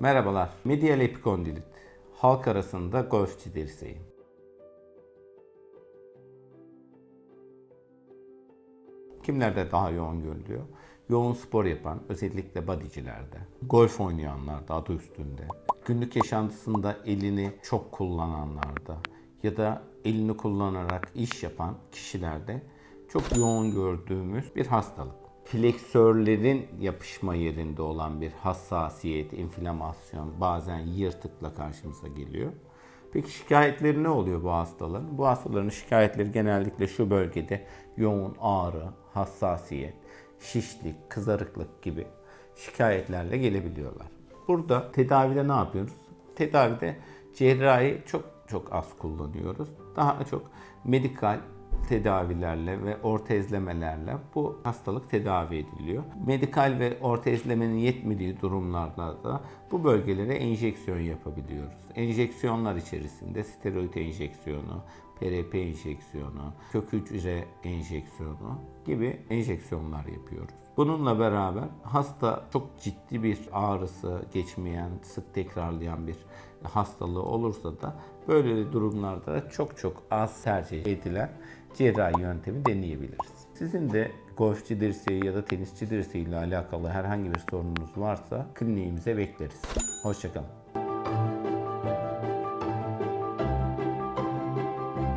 Merhabalar. Medial epikondilit. Halk arasında golfçi dirseği. Kimlerde daha yoğun görülüyor? Yoğun spor yapan, özellikle bodycilerde, golf oynayanlarda adı üstünde, günlük yaşantısında elini çok kullananlarda ya da elini kullanarak iş yapan kişilerde çok yoğun gördüğümüz bir hastalık. Fleksörlerin yapışma yerinde olan bir hassasiyet, inflamasyon, bazen yırtıkla karşımıza geliyor. Peki şikayetleri ne oluyor bu hastaların? Bu hastaların şikayetleri genellikle şu bölgede yoğun ağrı, hassasiyet, şişlik, kızarıklık gibi şikayetlerle gelebiliyorlar. Burada tedavide ne yapıyoruz? Tedavide cerrahi çok çok az kullanıyoruz. Daha çok medikal tedavilerle ve ortezlemelerle bu hastalık tedavi ediliyor. Medikal ve ortezlemenin yetmediği durumlarda da bu bölgelere enjeksiyon yapabiliyoruz. Enjeksiyonlar içerisinde steroid enjeksiyonu, PRP enjeksiyonu, kök hücre enjeksiyonu gibi enjeksiyonlar yapıyoruz. Bununla beraber hasta çok ciddi bir ağrısı geçmeyen, sık tekrarlayan bir hastalığı olursa da böyle durumlarda da çok çok az tercih edilen cerrahi yöntemi deneyebiliriz. Sizin de golfçi dirseği ya da tenisçi dirseği ile alakalı herhangi bir sorununuz varsa kliniğimize bekleriz. Hoşçakalın.